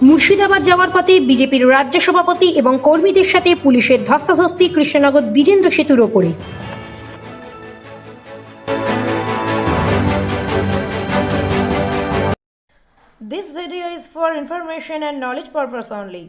মুর্শিদাবাদ যাওয়ার পথে বিজেপির রাজ্য সভাপতি এবং কর্মীদের সাথে পুলিশের ধস্তাধস্তি কৃষ্ণনগর দ্বিজেন্দ্র সেতুর ওপরে This video is for information and knowledge purpose only.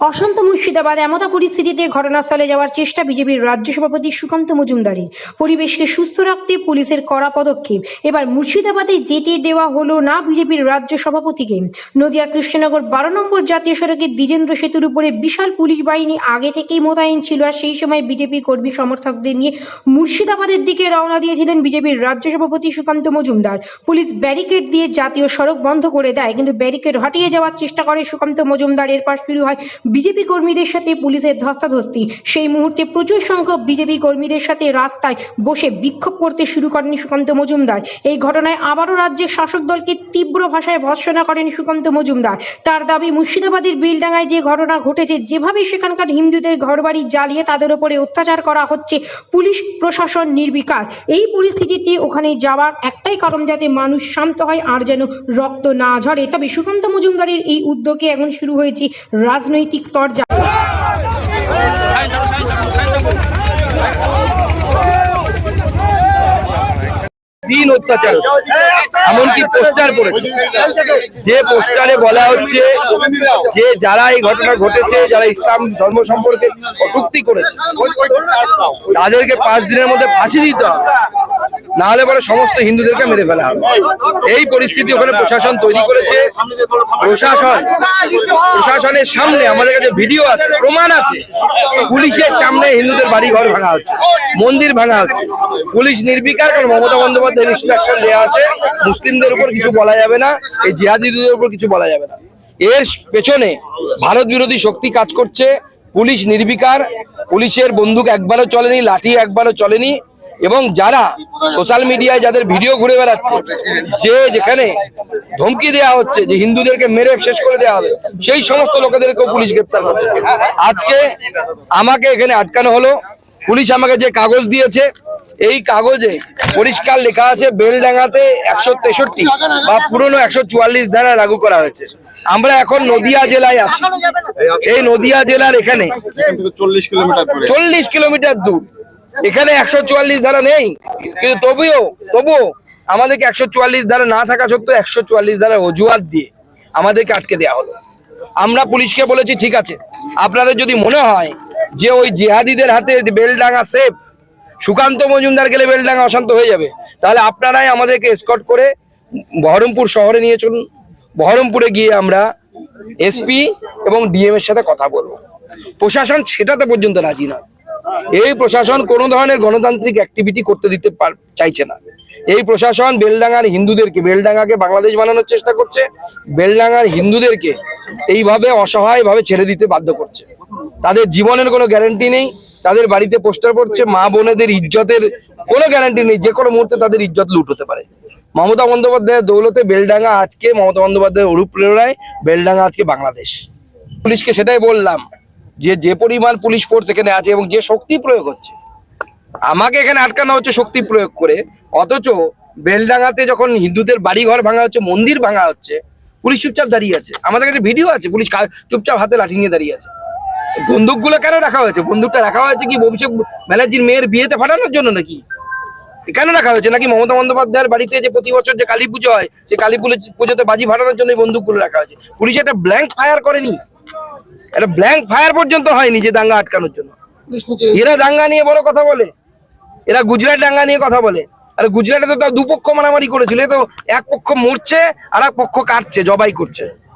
অশান্ত মুর্শিদাবাদ এমতা পরিস্থিতিতে ঘটনাস্থলে যাওয়ার চেষ্টা বিজেপির রাজ্য সভাপতি সুকান্ত মজুমদারের পরিবেশকে সুস্থ রাখতে পুলিশের কড়া পদক্ষেপ। এবার মুর্শিদাবাদে যেতে দেওয়া হলো না বিজেপির রাজ্য সভাপতিকে। নদিয়ার কৃষ্ণনগর বারো নম্বর জাতীয় সড়কের দ্বিজেন্দ্র সেতুর উপরে বিশাল পুলিশ বাহিনী আগে থেকেই মোতায়েন ছিল আর সেই সময় বিজেপি কর্মী সমর্থকদের নিয়ে মুর্শিদাবাদের দিকে রওনা দিয়েছিলেন বিজেপির রাজ্য সভাপতি সুকান্ত মজুমদার। পুলিশ ব্যারিকেড দিয়ে জাতীয় সড়ক বন্ধ করে দেয়, কিন্তু ব্যারিকেড হটিয়ে যাওয়ার চেষ্টা করে সুকান্ত মজুমদার। এরপর শুরু হয় বিজেপি কর্মীদের সাথে পুলিশের ধস্তাধস্তি। সেই মুহূর্তে প্রচুর সংখ্যক বিজেপি কর্মীদের সাথে রাস্তায় বসে বিক্ষোভ করতে শুরু করেন সুকান্ত মজুমদার। এই ঘটনায় আবারও রাজ্যের শাসক দলকে তীব্র ভাষায় ভৎসনা করেন সুকান্ত মজুমদার। তার দাবি, মুর্শিদাবাদের বিলডাঙ্গায় যে ঘটনা ঘটেছে, যেভাবে সেখানকার হিন্দুদের ঘরবাড়ি জ্বালিয়ে তাদের উপরে অত্যাচার করা হচ্ছে, পুলিশ প্রশাসন নির্বিকার। এই পরিস্থিতিতে ওখানে যাওয়ার একটাই কারণ যাতে মানুষ শান্ত হয় আর যেন রক্ত না ঝরে। তবে সুকান্ত মজুমদারের এই উদ্যোগে এখন শুরু হয়েছে রাজনৈতিক তরজা দিন অত্যাচার। এমনকি পোস্টার পড়েছে। যে পোস্টারে বলা হচ্ছে যে যারা এই ঘটনা ঘটেছে, যারা ইসলাম ধর্ম সম্পর্কে কটূক্তি করেছে, তাদেরকে পাঁচ দিনের মধ্যে ফাঁসি দিতে হবে। না হলে পরে সমস্ত হিন্দুদেরকে মেরে ফেলা হবে। এই পরিস্থিতি ওখানে প্রশাসন তৈরি করেছে। প্রশাসন, প্রশাসনের সামনে আমাদের কাছে ভিডিও আছে, প্রমাণ আছে। পুলিশের সামনে হিন্দুদের বাড়ি ঘর ভাঙা হচ্ছে, মন্দির ভাঙা হচ্ছে। পুলিশ নির্বিকার কারণ মমতা বন্দ্যোপাধ্যায়ের ইনস্ট্রাকশন দেওয়া আছে, মুসলিমদের উপর কিছু বলা যাবে না, এই জিহাদিদের উপর কিছু বলা যাবে না। এর পেছনে ভারত বিরোধী শক্তি কাজ করছে, পুলিশ নির্বিকার, পুলিশের বন্দুক একবারও চলেনি, লাঠি একবারও চলেনি, এবং যারা সোশ্যাল মিডিয়ায় যাদের ভিডিও ঘুরে বেড়াচ্ছে, যে যেখানে ধমকি দেওয়া হচ্ছে যে হিন্দুদেরকে মেরে শেষ করে দেওয়া হবে, সেই সমস্ত লোকেদেরকেও পুলিশ গ্রেপ্তার করছে। আজকে আমাকে এখানে আটকানো হলো, পুলিশ আমাকে যে কাগজ দিয়েছে এই কাগজে পরিষ্কার লেখা আছে বেলডাঙ্গাতে একশো তেষট্টি বা পুরনো একশো চুয়াল্লিশ ধারা লাগু করা হয়েছে। আমরা এখন নদিয়া জেলায় আছি। এই নদিয়া জেলার এখানে চল্লিশ কিলোমিটার দূরে। এখানে একশো চুয়াল্লিশ ধারা নেই। কিন্তু তবুও তবুও আমাদেরকে একশো চুয়াল্লিশ ধারা না থাকা সত্ত্বেও একশো চুয়াল্লিশ ধারা অজুহাত দিয়ে আমাদেরকে আটকে দেওয়া হলো। আমরা পুলিশকে বলেছি ঠিক আছে। আপনাদের যদি মনে হয় যে ওই জেহাদিদের হাতে বেলডাঙ্গা সেফ সুকান্ত মজুমদার গেলে বেলডাঙ্গা অশান্ত হয়ে যাবে। তাহলে আপনারাই আমাদেরকে স্কট করে বহরমপুর শহরে নিয়ে চলুন। বহরমপুরে গিয়ে আমরা এসপি এবং ডিএম এর সাথে কথা বলব। প্রশাসন সেটাতে পর্যন্ত রাজি নয়। এই প্রশাসন কোনো ধরনের গণতান্ত্রিক অ্যাক্টিভিটি করতে দিতে চাইছে না। এই প্রশাসন বেলডাঙ্গার হিন্দুদেরকে, বেলডাঙ্গাকে বাংলাদেশ বানানোর চেষ্টা করছে। বেলডাঙ্গার হিন্দুদেরকে এইভাবে অসহায়ভাবে ছেড়ে দিতে বাধ্য করছে। তাদের জীবনের কোনো গ্যারান্টি নেই। তাদের বাড়িতে পোস্টার পড়ছে, মা বোনেদের ইজ্জতের কোনো গ্যারান্টি নেই, যে কোনো মুহূর্তে তাদের ইজ্জত লুট হতে পারে। মমতা বন্দ্যোপাধ্যায়ের দৌলতে বেলডাঙ্গা আজকে, মমতা বন্দ্যোপাধ্যায়ের অনুপ্রেরণায় বেলডাঙ্গা আজকে বাংলাদেশ। পুলিশকে সেটাই বললাম, যে যে পরিমাণ পুলিশ ফোর্স এখানে আছে এবং যে শক্তি প্রয়োগ হচ্ছে, আমাকে এখানে আটকানো হচ্ছে শক্তি প্রয়োগ করে, অথচ বেলডাঙ্গাতে যখন হিন্দুদের বাড়ি ঘর ভাঙা হচ্ছে, মন্দির ভাঙা হচ্ছে, পুলিশ চুপচাপ দাঁড়িয়ে আছে। আমাদের কাছে ভিডিও আছে, পুলিশ চুপচাপ হাতে লাঠি নিয়ে দাঁড়িয়ে আছে। বন্দুকগুলো কেন রাখা হয়েছে? বন্দুকটা রাখা হয়েছে কি অভিষেক ব্যানার্জির মেয়ের বিয়েতে ফাটানোর জন্য নাকি? কেন রাখা হয়েছে? নাকি মমতা বন্দ্যোপাধ্যায়ের বাড়িতে যে প্রতি বছর যে কালী পুজো হয়, সে কালী পুজো- পুজোতে বাজি ফাটানোর জন্য বন্দুকগুলো রাখা হয়েছে? পুলিশ একটা ব্ল্যাঙ্ক ফায়ার করেনি? একটা ব্ল্যাঙ্ক ফায়ার পর্যন্ত হয়নি যে দাঙ্গা আটকানোর জন্য। এরা দাঙ্গা নিয়ে বড় কথা বলে। এরা গুজরাট দাঙ্গা নিয়ে কথা বলে। আর গুজরাটে তো তাও দুপক্ষ মারামারি করেছিল। তো এক পক্ষ মরছে, আর এক পক্ষ কাটছে, জবাই করছে।